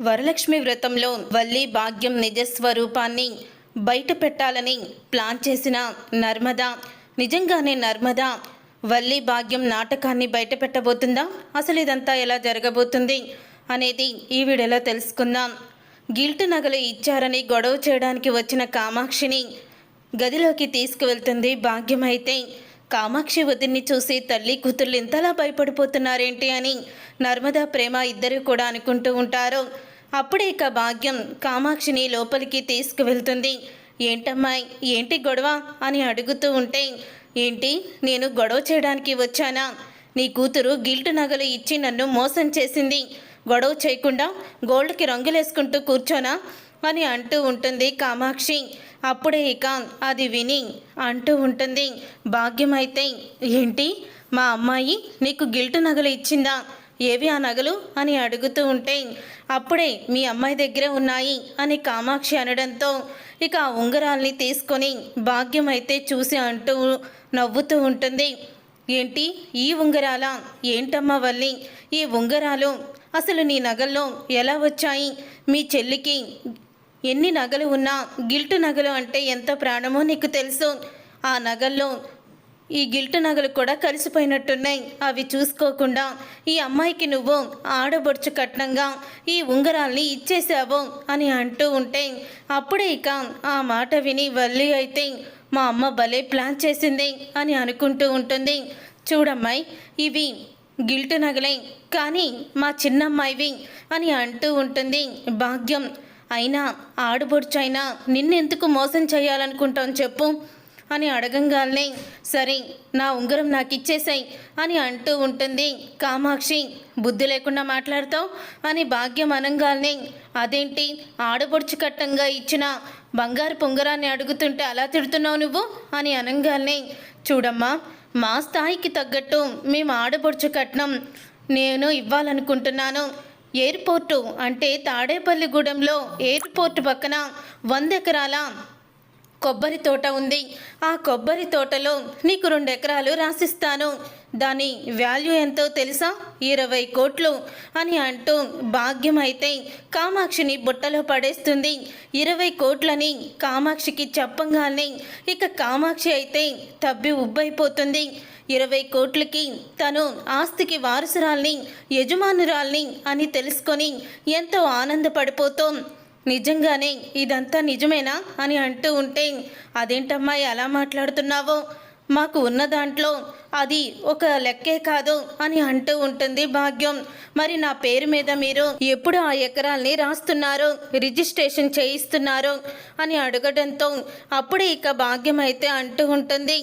వరలక్ష్మి వ్రతంలో వల్లి భాగ్యం నిజస్వరూపాన్ని బయట పెట్టాలని ప్లాన్ చేసిన నర్మద. నిజంగానే నర్మద వల్లి భాగ్యం నాటకాన్ని బయట పెట్టబోతుందా అసలు ఇదంతా ఎలా జరగబోతుంది అనేది ఈ వీడియోలో తెలుసుకుందాం. గిల్ట్ నగలు ఇచ్చారని గొడవ చేయడానికి వచ్చిన కామాక్షిని గదిలోకి తీసుకువెళ్తుంది భాగ్యం అయితే. కామాక్షి వదిన్ని చూసి తల్లి కూతుర్లు ఇంతలా భయపడిపోతున్నారేంటి? అని నర్మదా ప్రేమ ఇద్దరు కూడా అనుకుంటూ ఉంటారు. అప్పుడే ఇక భాగ్యం కామాక్షిని లోపలికి తీసుకువెళ్తుంది. ఏంటమ్మాయి ఏంటి గొడవ? అని అడుగుతూ ఉంటే ఏంటి నేను గొడవ చేయడానికి వచ్చానా? నీ కూతురు గిల్ట్ నగలు ఇచ్చి నన్ను మోసం చేసింది. గొడవ చేయకుండా గోల్డ్కి రంగులేసుకుంటూ కూర్చోనా? అని అంటూ ఉంటుంది కామాక్షి. అప్పుడే ఇక అది విని అంటూ ఉంటుంది భాగ్యం అయితే ఏంటి? మా అమ్మాయి నీకు గిల్ట్ నగలు ఇచ్చిందా? ఏవి ఆ నగలు? అని అడుగుతూ ఉంటే అప్పుడే మీ అమ్మాయి దగ్గర ఉన్నాయి అని కామాక్షి అనడంతో ఇక ఆ ఉంగరాల్ని తీసుకొని భాగ్యం అయితే చూసి అంటూ నవ్వుతూ ఉంటుంది. ఏంటి? ఈ ఉంగరాల? ఏంటమ్మా వల్లి? ఈ ఉంగరాలు అసలు నీ నగల్లో ఎలా వచ్చాయి? మీ చెల్లికి ఎన్ని నగలు ఉన్నా గిల్టు నగలు అంటే ఎంత ప్రాణమో నీకు తెలుసు. ఆ నగల్లో ఈ గిల్ట్ నగలు కూడా కలిసిపోయినట్టున్నాయి. అవి చూసుకోకుండా ఈ అమ్మాయికి నువ్వు ఆడబొడుచు కట్నంగా ఈ ఉంగరాల్ని ఇచ్చేసావు అని అంటూ ఉంటే అప్పుడే ఇక ఆ మాట విని వల్లి అయితే మా అమ్మ భలే ప్లాన్ చేసింది అని అనుకుంటూ ఉంటుంది. చూడమ్మాయి ఇవి గిల్ట్ నగలే కానీ మా చిన్నమ్మాయివి అని అంటూ ఉంటుంది భాగ్యం. అయినా ఆడబొడుచైనా నిన్నెందుకు మోసం చేయాలనుకుంటాం చెప్పు. అని అడగంగానే సరే నా ఉంగరం నాకు ఇచ్చేసాయి అని అంటూ ఉంటుంది. కామాక్షి బుద్ధి లేకుండా మాట్లాడతావు? అని భాగ్యం అనంగానే అదేంటి? ఆడబొడుచు కట్టంగా ఇచ్చిన బంగారు పొంగరాన్ని అడుగుతుంటే అలా తిడుతున్నావు నువ్వు? అని అనంగానే చూడమ్మా మా స్థాయికి తగ్గట్టు మేము ఆడబొడుచు కట్నం నేను ఇవ్వాలనుకుంటున్నాను. ఎయిర్పోర్టు అంటే తాడేపల్లిగూడెంలో ఎయిర్పోర్ట్ పక్కన వంద ఎకరాల కొబ్బరి తోట ఉంది. ఆ కొబ్బరి తోటలో నీకు రెండు ఎకరాలు రాసిస్తాను. దాని వాల్యూ ఎంతో తెలుసా? ఇరవై కోట్లు అని అంటూ భాగ్యం అయితే కామాక్షిని బుట్టలో పడేస్తుంది. ఇరవై కోట్లని కామాక్షికి చెప్పంగానే ఇక కామాక్షి అయితే తబ్బి ఉబ్బైపోతుంది. ఇరవై కోట్లకి తను ఆస్తికి వారసురాల్ని యజమానురాల్ని అని తెలుసుకొని ఎంతో ఆనందపడిపోతూ. నిజంగానే ఇదంతా నిజమేనా అని అంటూ ఉంటే అదేంటమ్మా ఎలా మాట్లాడుతున్నావో? మాకు ఉన్న దాంట్లో అది ఒక లెక్కే కాదు అని అంటూ ఉంటుంది భాగ్యం. మరి నా పేరు మీద మీరు ఎప్పుడు ఆ ఎకరాల్ని రాస్తున్నారు రిజిస్ట్రేషన్ చేయిస్తున్నారు అని అడగడంతో అప్పుడే ఇక భాగ్యం అయితే అంటూ ఉంటుంది.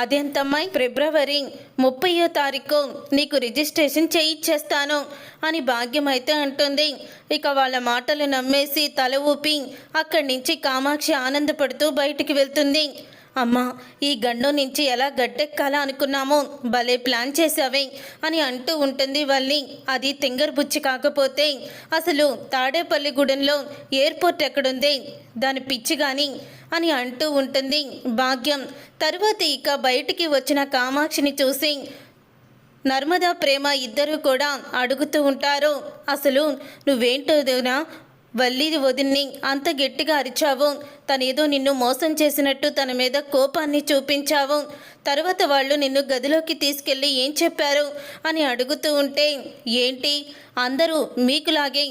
అదెంతమ్మాయి? ఫిబ్రవరి ముప్పయో తారీఖు నీకు రిజిస్ట్రేషన్ చేయిచ్చేస్తాను అని భాగ్యం అయితే అంటుంది. ఇక వాళ్ళ మాటలు నమ్మేసి తల ఊపి అక్కడి నుంచి కామాక్షి ఆనందపడుతూ బయటికి వెళ్తుంది. అమ్మా ఈ గండం నుంచి ఎలా గట్టెక్కాలా అనుకున్నామో భలే ప్లాన్ చేసావే అని అంటూ ఉంటుంది వల్లి. అది తింగర్బుచ్చి కాకపోతే అసలు తాడేపల్లిగూడెంలో ఎయిర్పోర్ట్ ఎక్కడుంది? దాని పిచ్చి కానీ అని అంటూ ఉంటుంది భాగ్యం. తరువాత ఇక బయటికి వచ్చిన కామాక్షిని చూసి నర్మదా ప్రేమ ఇద్దరు కూడా అడుగుతూ ఉంటారు. అసలు నువ్వేంటోనా వల్లి వదిన్ని అంత గట్టిగా అరిచావు. తనేదో నిన్ను మోసం చేసినట్టు తన మీద కోపాన్ని చూపించావు. తర్వాత వాళ్ళు నిన్ను గదిలోకి తీసుకెళ్ళి ఏం చెప్పారు అని అడుగుతూ ఉంటే ఏంటి? అందరూ మీకులాగే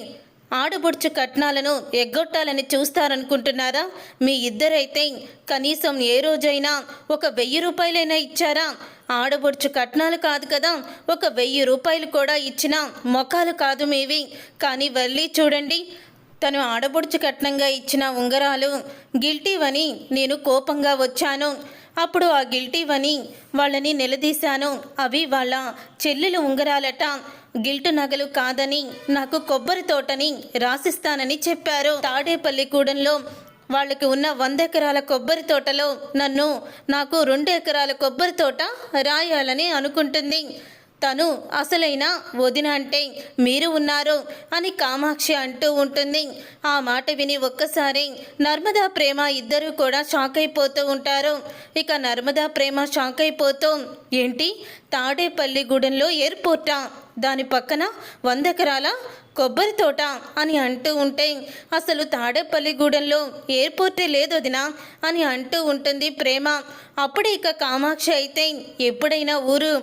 ఆడబొడుచు కట్నాలను ఎగ్గొట్టాలని చూస్తారనుకుంటున్నారా? మీ ఇద్దరైతే కనీసం ఏ రోజైనా ఒక వెయ్యి రూపాయలైనా ఇచ్చారా? ఆడబొడుచు కట్నాలు కాదు కదా ఒక వెయ్యి రూపాయలు కూడా ఇచ్చిన మొఖాలు కాదు మీవి. కానీ వెళ్ళి చూడండి తను ఆడబొడుచు కట్నంగా ఇచ్చిన ఉంగరాలు గిల్టీవని నేను కోపంగా వచ్చాను. అప్పుడు ఆ గిల్టీవని వాళ్ళని నిలదీశాను. అవి వాళ్ళ చెల్లెలు ఉంగరాలట. గిల్టు నగలు కాదని నాకు కొబ్బరి తోటని రాసిస్తానని చెప్పారు. తాడేపల్లిగూడెంలో వాళ్ళకి ఉన్న వంద ఎకరాల కొబ్బరి తోటలో నన్ను నాకు రెండు ఎకరాల కొబ్బరి తోట రాయాలని అనుకుంటుంది. తను అసలైన వదిన అంటే మీరు ఉన్నారు అని కామాక్షి అంటూ ఉంటుంది. ఆ మాట విని ఒక్కసారి నర్మదా ప్రేమ ఇద్దరు కూడా షాక్ అయిపోతూ ఉంటారు. ఇక నర్మదా ప్రేమ షాక్ అయిపోతూ ఏంటి? తాడేపల్లి గూడెంలో ఎయిర్పోర్టా? దాని పక్కన వంద ఎకరాల కొబ్బరి తోట? అని అంటూ ఉంటే అసలు తాడేపల్లిగూడెంలో ఎయిర్పోర్టే లేదు వదినా అని అంటూ ఉంటుంది ప్రేమ. అప్పుడే ఇక కామాక్షి అయితే ఎప్పుడైనా ఊరు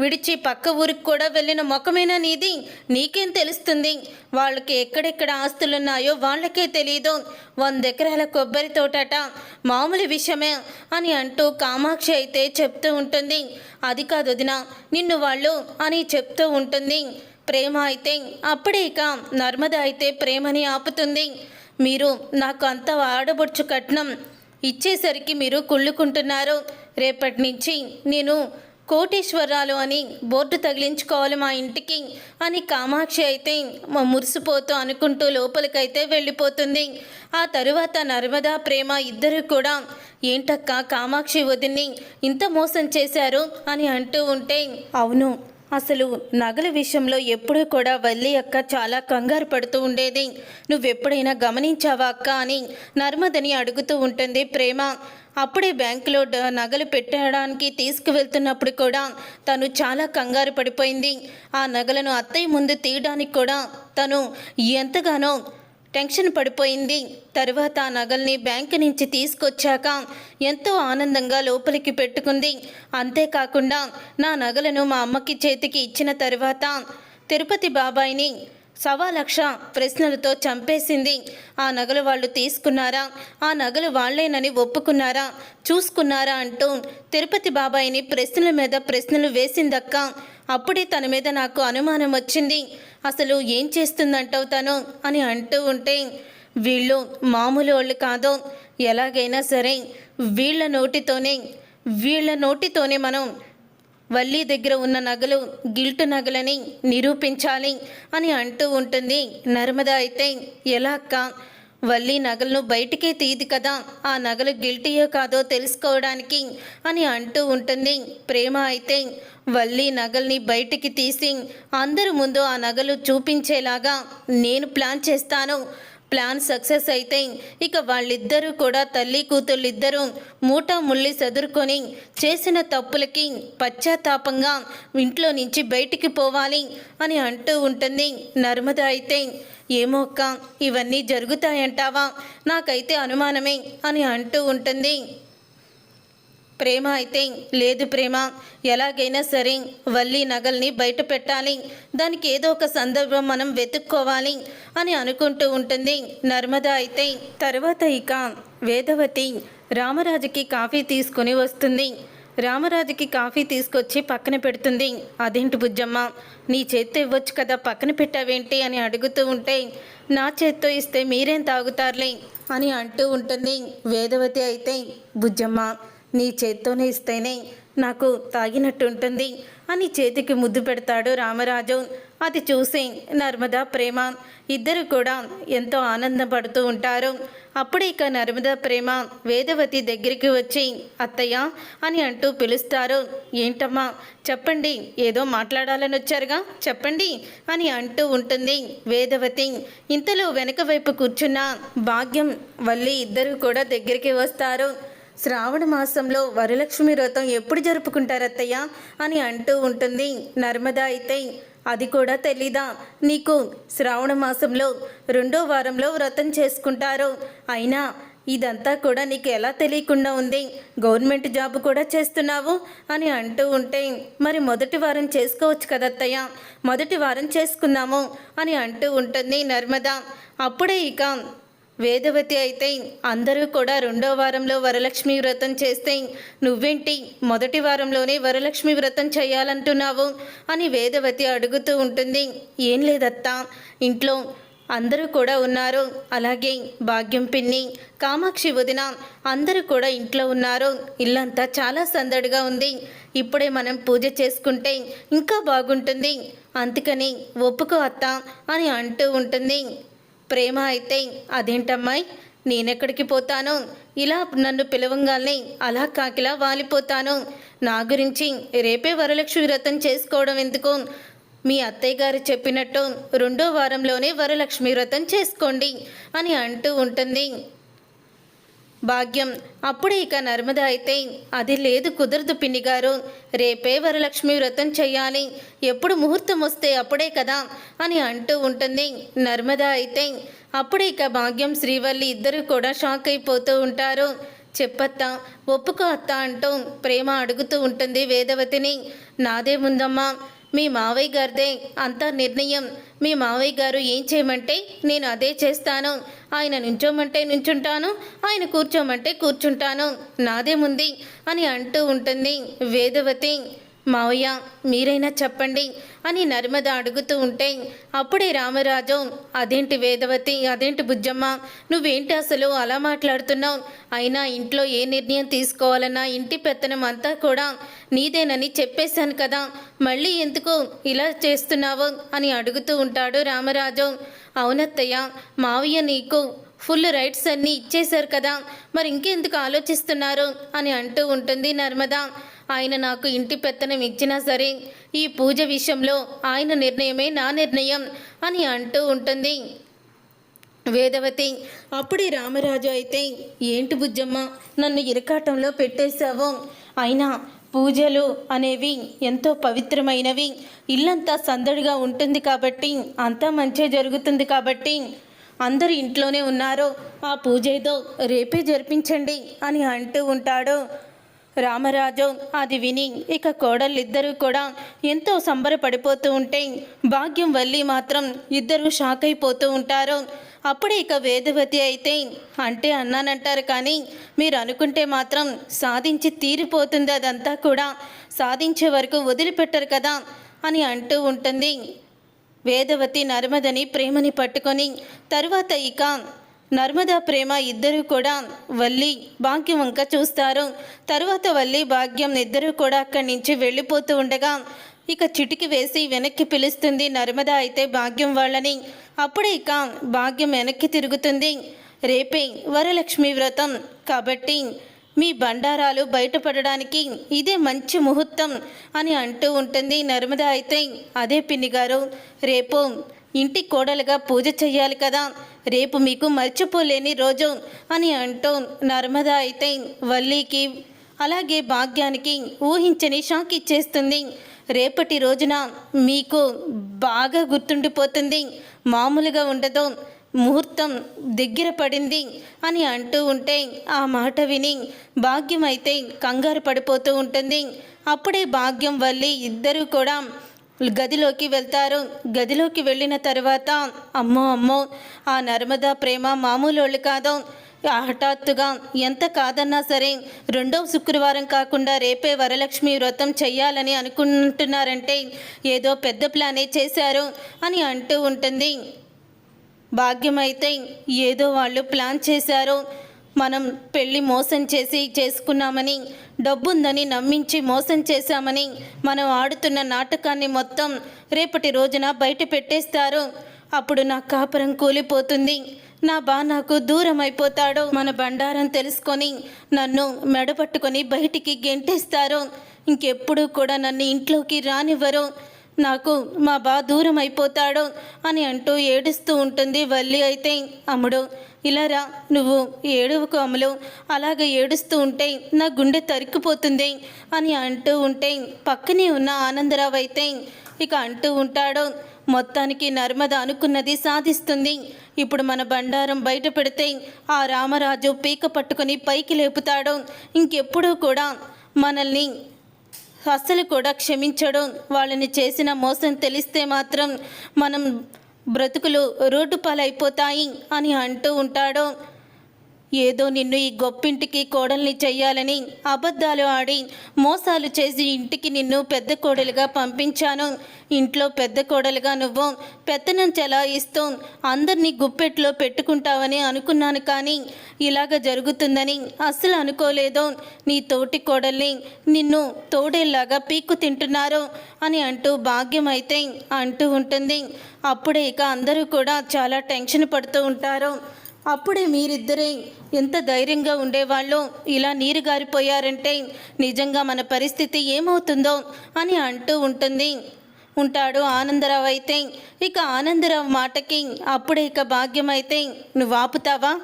విడిచి పక్క ఊరికి కూడా వెళ్ళిన ముఖమేనా నీది? నీకేం తెలుస్తుంది? వాళ్ళకి ఎక్కడెక్కడ ఆస్తులున్నాయో వాళ్ళకే తెలియదు వంద ఎకరాల కొబ్బరి తోటట మామూలు విషయమే అని అంటూ కామాక్షి అయితే చెప్తూ ఉంటుంది. అది కాదు వదిన నిన్ను వాళ్ళు అని చెప్తూ ఉంటుంది. ప్రేమ అయితే అప్పుడే ఇక నర్మద అయితే ప్రేమని ఆపుతుంది. మీరు నాకు అంత ఆడబొచ్చు కట్నం. ఇచ్చేసరికి మీరు కుళ్ళుకుంటున్నారు. రేపటి నుంచి నేను కోటేశ్వరరాలు అని బోర్డు తగిలించుకోవాలి మా ఇంటికి అని కామాక్షి అయితే మా మురిసిపోతూ అనుకుంటూ లోపలికైతే వెళ్ళిపోతుంది. ఆ తరువాత నర్మదా ప్రేమ ఇద్దరు కూడా ఏంటక్క కామాక్షి వదిన్ని ఇంత మోసం చేశారు? అని అంటూ ఉంటే అవును అసలు నగల విషయంలో ఎప్పుడూ కూడా వల్లి అక్క చాలా కంగారు పడుతూ ఉండేది. నువ్వెప్పుడైనా గమనించావా అక్క అని నర్మదని అడుగుతూ ఉంటుంది ప్రేమ. అప్పుడే బ్యాంకులో నగలు పెట్టడానికి తీసుకువెళ్తున్నప్పుడు కూడా తను చాలా కంగారు పడిపోయింది. ఆ నగలను అత్తయ్య ముందు తీయడానికి కూడా తను ఎంతగానో టెన్షన్ పడిపోయింది. తరువాత ఆ నగల్ని బ్యాంకు నుంచి తీసుకొచ్చాక ఎంతో ఆనందంగా లోపలికి పెట్టుకుంది. అంతేకాకుండా నా నగలను మా అమ్మకి చేతికి ఇచ్చిన తరువాత తిరుపతి బాబాయిని సవా లక్ష ప్రశ్నలతో చంపేసింది. ఆ నగలు వాళ్ళు తీసుకున్నారా? ఆ నగలు వాళ్ళేనని ఒప్పుకున్నారా? చూసుకున్నారా అంటూ తిరుపతి బాబాయిని ప్రశ్నల మీద ప్రశ్నలు వేసిందక్క. అప్పుడే తన మీద నాకు అనుమానం వచ్చింది. అసలు ఏం చేస్తుందంటావు తను అని అంటూ ఉంటే వీళ్ళు మామూలు వాళ్ళు కాదు. ఎలాగైనా సరే వీళ్ళ నోటితోనే వీళ్ళ నోటితోనే మనం వల్లి దగ్గర ఉన్న నగలు గిల్టు నగలని నిరూపించాలి అని అంటూ ఉంటుంది. నర్మదా అయితే ఎలా అక్క? వల్లి నగలను బయటికే తీది కదా. ఆ నగలు గిల్టీయో కాదో తెలుసుకోవడానికి అని అంటూ ఉంటుంది. ప్రేమ అయితే వల్లి నగల్ని బయటికి తీసి అందరి ముందు ఆ నగలు చూపించేలాగా నేను ప్లాన్ చేస్తాను. ప్లాన్ సక్సెస్ అయితే ఇక వాళ్ళిద్దరూ కూడా తల్లి కూతుళ్ళిద్దరూ మూటా ముళ్ళి సదురుకొని చేసిన తప్పులకి పశ్చాత్తాపంగా ఇంట్లో నుంచి బయటికి పోవాలి అని అంటూ ఉంటుంది. నర్మద అయితే ఏమో అక్క ఇవన్నీ జరుగుతాయంటావా? నాకైతే అనుమానమే అని అంటూ ఉంటుంది. ప్రేమ అయితే లేదు ప్రేమ. ఎలాగైనా సరే వల్లి నగల్ని బయట పెట్టాలి. దానికి ఏదో ఒక సందర్భం మనం వెతుక్కోవాలి అని అనుకుంటూ ఉంటుంది. నర్మద అయితే తర్వాత ఇక వేదవతి రామరాజుకి కాఫీ తీసుకొని వస్తుంది. రామరాజుకి కాఫీ తీసుకొచ్చి పక్కన పెడుతుంది. అదేంటి బుజ్జమ్మ? నీ చేత్తో ఇవ్వచ్చు కదా పక్కన పెట్టావేంటి? అని అడుగుతూ ఉంటే నా చేత్తో ఇస్తే మీరేం తాగుతారులే? అని అంటూ ఉంటుంది. వేదవతి అయితే బుజ్జమ్మ నీ చేత్తోనే ఇస్తేనే నాకు తాగినట్టు ఉంటుంది. అని చేతికి ముద్దు పెడతాడు రామరాజు. అది చూసి నర్మదా ప్రేమ. ఇద్దరు కూడా ఎంతో ఆనందపడుతూ ఉంటారు. అప్పుడే ఇక నర్మదా ప్రేమ వేదవతి దగ్గరికి వచ్చి అత్తయ్య అని అంటూ పిలుస్తారు. ఏంటమ్మా చెప్పండి ఏదో మాట్లాడాలని వచ్చారుగా? చెప్పండి అని అంటూ ఉంటుంది వేదవతి. ఇంతలో వెనక వైపు కూర్చున్న భాగ్యం వల్లి ఇద్దరు కూడా దగ్గరికి వస్తారు. శ్రావణ మాసంలో వరలక్ష్మి వ్రతం ఎప్పుడు జరుపుకుంటారు అత్తయ్య అని అంటూ ఉంటుంది. నర్మదా అయితే అది కూడా తెలీదా? నీకు శ్రావణ మాసంలో రెండో వారంలో వ్రతం చేసుకుంటారు. అయినా ఇదంతా కూడా నీకు ఎలా తెలియకుండా ఉంది? గవర్నమెంట్ జాబ్ కూడా చేస్తున్నావు? అని అంటూ ఉంటే మరి మొదటి వారం చేసుకోవచ్చు కదా అత్తయ్య మొదటి వారం చేసుకుందాము అని అంటూ ఉంటుంది నర్మదా. అప్పుడే ఇక వేదవతి అయితే అందరూ కూడా రెండో వారంలో వరలక్ష్మి వ్రతం చేస్తే నువ్వేంటి మొదటి వారంలోనే వరలక్ష్మి వ్రతం చేయాలంటున్నావు అని వేదవతి అడుగుతూ ఉంటుంది. ఏం లేదత్తా ఇంట్లో అందరూ కూడా ఉన్నారు. అలాగే భాగ్యం పిన్ని కామాక్షి వదిన అందరూ కూడా ఇంట్లో ఉన్నారు. ఇల్లంతా చాలా సందడిగా ఉంది. ఇప్పుడే మనం పూజ చేసుకుంటే ఇంకా బాగుంటుంది. అందుకని ఒప్పుకో అత్త అని అంటూ ఉంటుంది. ప్రేమ అయితే అదేంటమ్మాయి? నేనెక్కడికి పోతాను? ఇలా నన్ను పిలవంగానే అలా కాకిలా వాలిపోతాను. నా గురించి రేపే వరలక్ష్మి వ్రతం చేసుకోవడం ఎందుకు? మీ అత్తయ్య గారు చెప్పినట్టు రెండో వారంలోనే వరలక్ష్మి వ్రతం చేసుకోండి అని అంటూ ఉంటుంది. భాగ్యం. అప్పుడే ఇక నర్మద అయితే అది లేదు కుదరదు పిన్ని గారు. రేపే వరలక్ష్మి వ్రతం చేయాలి ఎప్పుడు ముహూర్తం వస్తే అప్పుడే కదా అని అంటూ ఉంటుంది నర్మద అయితే. అప్పుడే ఇక భాగ్యం శ్రీవల్లి ఇద్దరు కూడా షాక్ అయిపోతూ ఉంటారు. చెప్పత్త ఒప్పుకో అత్త అంటూ ప్రేమ అడుగుతూ ఉంటుంది వేదవతిని. నాదే ముందమ్మా. మీ మావయ్య గారిదే అంతా నిర్ణయం. మీ మావయ్య గారు ఏం చేయమంటే నేను అదే చేస్తాను. ఆయన నుంచోమంటే నుంచుంటాను. ఆయన కూర్చోమంటే కూర్చుంటాను. నాదేముంది? అని అంటూ ఉంటుంది వేదవతి. మావయ్య మీరైనా చెప్పండి అని నర్మద అడుగుతూ ఉంటే అప్పుడే రామరాజు అదేంటి వేదవతి అదేంటి బుజ్జమ్మ నువ్వేంటి అసలు అలా మాట్లాడుతున్నావు? అయినా ఇంట్లో ఏ నిర్ణయం తీసుకోవాలన్నా ఇంటి పెత్తనం అంతా కూడా నీదేనని చెప్పేశాను కదా మళ్ళీ ఎందుకు ఇలా చేస్తున్నావు? అని అడుగుతూ ఉంటాడు రామరాజు. అవునత్తయ్య మావయ్య నీకు ఫుల్ రైట్స్ అన్నీ ఇచ్చేశారు కదా మరి ఇంకెందుకు ఆలోచిస్తున్నారు? అని అంటూ ఉంటుంది నర్మద. ఆయన నాకు ఇంటి పెత్తనం ఇచ్చినా సరే ఈ పూజ విషయంలో ఆయన నిర్ణయమే నా నిర్ణయం అని అంటూ ఉంటుంది. వేదవతి అప్పుడే రామరాజు అయితే ఏంటి బుజ్జమ్మ? నన్ను ఇరకాటంలో పెట్టేశావు. అయినా పూజలు అనేవి ఎంతో పవిత్రమైనవి. ఇల్లంతా సందడిగా ఉంటుంది కాబట్టి అంతా మంచే జరుగుతుంది కాబట్టి అందరు ఇంట్లోనే ఉన్నారో. ఆ పూజ ఏదో రేపే జరిపించండి అని అంటూ ఉంటాడు. రామరాజు అది విని ఇక కోడళ్ళిద్దరూ కూడా ఎంతో సంబరపడిపోతూ ఉంటే భాగ్యం వల్లి మాత్రం ఇద్దరు షాక్ అయిపోతూ ఉంటారు. అప్పుడే ఇక వేదవతి అయితే అంటే అన్నానంటారు కానీ మీరు అనుకుంటే మాత్రం సాధించి తీరిపోతుంది అదంతా కూడా. సాధించే వరకు వదిలిపెట్టరు కదా అని అంటూ ఉంటుంది. వేదవతి నర్మదని ప్రేమని పట్టుకొని తరువాత ఇక నర్మదా ప్రేమ ఇద్దరూ కూడా వల్లి భాగ్యం వంక చూస్తారు. తరువాత వల్లి భాగ్యం ఇద్దరు కూడా అక్కడి నుంచి వెళ్ళిపోతూ ఉండగా ఇక చిటికి వేసి వెనక్కి పిలుస్తుంది నర్మద అయితే భాగ్యం వాళ్ళని. అప్పుడే ఇక భాగ్యం వెనక్కి తిరుగుతుంది. రేపే వరలక్ష్మి వ్రతం కాబట్టి మీ బండారాలు బయటపడడానికి ఇదే మంచి ముహూర్తం అని అంటూ ఉంటుంది నర్మద అయితే. అదే పిన్ని గారు రేపు ఇంటి కోడలుగా పూజ చెయ్యాలి కదా. రేపు మీకు మర్చిపోలేని రోజు అని అంటూ నర్మద అయితే వల్లీకి అలాగే భాగ్యానికి ఊహించని షాక్ ఇచ్చేస్తుంది. రేపటి రోజున మీకు బాగా గుర్తుండిపోతుంది. మామూలుగా ఉండదు. ముహూర్తం దగ్గర పడింది అని అంటూ ఉంటే ఆ మాట విని భాగ్యం అయితే కంగారు పడిపోతూ ఉంటుంది. అప్పుడే భాగ్యం వల్లి ఇద్దరూ కూడా గదిలోకి వెళ్తారు. గదిలోకి వెళ్ళిన తర్వాత అమ్మో అమ్మో ఆ నర్మదా ప్రేమ మామూలు కాదు. హఠాత్తుగా ఎంత కాదన్నా సరే రెండవ శుక్రవారం కాకుండా రేపే వరలక్ష్మి వ్రతం చెయ్యాలని అనుకుంటున్నారంటే ఏదో పెద్ద ప్లానే చేశారు అని అంటూ ఉంటుంది. భాగ్యమైతే ఏదో వాళ్ళు ప్లాన్ చేశారు. మనం పెళ్ళి మోసం చేసి చేసుకున్నామని డబ్బుందని నమ్మించి మోసం చేశామని మనం ఆడుతున్న నాటకాన్ని మొత్తం రేపటి రోజున బయట పెట్టేస్తారు. అప్పుడు నా కాపురం కూలిపోతుంది. నా బా నాకు దూరం అయిపోతాడు మన బండారం తెలుసుకొని నన్ను మెడపట్టుకొని బయటికి గెంటేస్తారు. ఇంకెప్పుడు కూడా నన్ను ఇంట్లోకి రానివ్వరు. నాకు మా బా దూరం అయిపోతాడు అని అంటూ ఏడుస్తూ ఉంటుంది వల్లి అయితే అమ్ముడు ఇలా రా నువ్వు ఏడువుకు అమలు అలాగ ఏడుస్తూ ఉంటే నా గుండె తరిక్కుపోతుంది అని అంటూ ఉంటే పక్కనే ఉన్న ఆనందరావు అయితే ఇక అంటూ ఉంటాడు మొత్తానికి నర్మద అనుకున్నది సాధిస్తుంది. ఇప్పుడు మన బండారం బయట పెడితే ఆ రామరాజు పీక పట్టుకొని పైకి లేపుతాడు. ఇంకెప్పుడూ కూడా మనల్ని అస్సలు కూడా క్షమించడం వాళ్ళని చేసిన మోసం తెలిస్తే మాత్రం మనం బ్రతుకులు రోడ్డు పాలైపోతాయి అని అంటూ ఉంటాడు. ఏదో నిన్ను ఈ గొప్పింటికి కోడల్ని చెయ్యాలని అబద్ధాలు ఆడి మోసాలు చేసి ఇంటికి నిన్ను పెద్ద కోడలుగా పంపించాను. ఇంట్లో పెద్ద కోడలుగా నువ్వు పెత్తనం చెలాయిస్తూ అందరినీ గుప్పెట్లో పెట్టుకుంటావని అనుకున్నాను కానీ ఇలాగ జరుగుతుందని అస్సలు అనుకోలేదు. నీ తోటి కోడల్ని నిన్ను తోడేలాగా పీక్కు తింటున్నారు అని అంటూ భాగ్యం అయితే అంటూ ఉంటుంది. అప్పుడే ఇక అందరూ కూడా చాలా టెన్షన్ పడుతూ ఉంటారు. అప్పుడే మీరిద్దరే ఎంత ధైర్యంగా ఉండేవాళ్ళు ఇలా నీరు గారిపోయారంటే నిజంగా మన పరిస్థితి ఏమవుతుందో అని అంటూ ఉంటుంది. ఉంటాడు ఆనందరావు అయితే. ఇక ఆనందరావు మాటకి అప్పుడే ఇక భాగ్యం అయితే నువ్వు ఆపుతావా?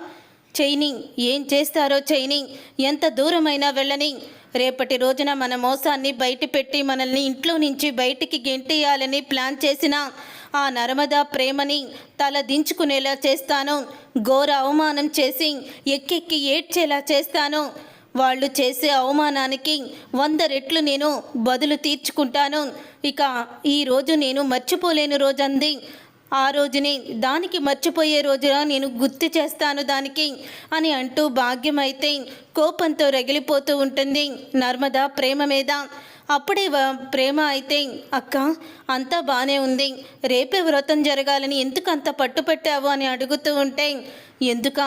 చైని ఏం చేస్తారో చైని? ఎంత దూరమైనా వెళ్ళని. రేపటి రోజున మన మోసాన్ని బయట పెట్టి మనల్ని ఇంట్లో నుంచి బయటికి గెంటేయాలని ప్లాన్ చేసిన ఆ నర్మదా ప్రేమని తల దించుకునేలా చేస్తాను. ఘోర అవమానం చేసి ఎక్కెక్కి ఏడ్చేలా చేస్తాను. వాళ్ళు చేసే అవమానానికి వంద రెట్లు నేను బదులు తీర్చుకుంటాను. ఇక ఈ రోజు నేను మర్చిపోలేని రోజంది. ఆ రోజుని దానికి మర్చిపోయే రోజున నేను గుర్తు చేస్తాను దానికి అని అంటూ భాగ్యం అయితే కోపంతో రగిలిపోతూ ఉంటుంది నర్మదా ప్రేమ మీద. అప్పుడే ప్రేమ అయితే అక్క అంతా బాగానే ఉంది. రేపే వ్రతం జరగాలని ఎందుకు అంత పట్టుపట్టావు అని అడుగుతూ ఉంటే ఎందుక?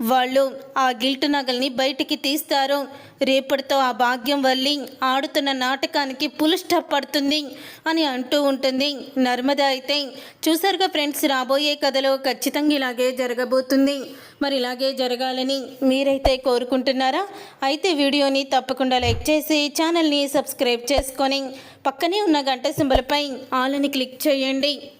వాళ్ళు ఆ గిల్టు నగల్ని బయటికి తీస్తారు. రేపటితో ఆ భాగ్యం వల్లి ఆడుతున్న నాటకానికి పులు పడుతుంది అని అంటూ ఉంటుంది. నర్మద అయితే చూసారుగా ఫ్రెండ్స్ రాబోయే కథలో ఖచ్చితంగా ఇలాగే జరగబోతుంది. మరి ఇలాగే జరగాలని మీరైతే కోరుకుంటున్నారా? అయితే వీడియోని తప్పకుండా లైక్ చేసి ఛానల్ని సబ్స్క్రైబ్ చేసుకొని పక్కనే ఉన్న గంట సింబలపై ఆలని క్లిక్ చేయండి.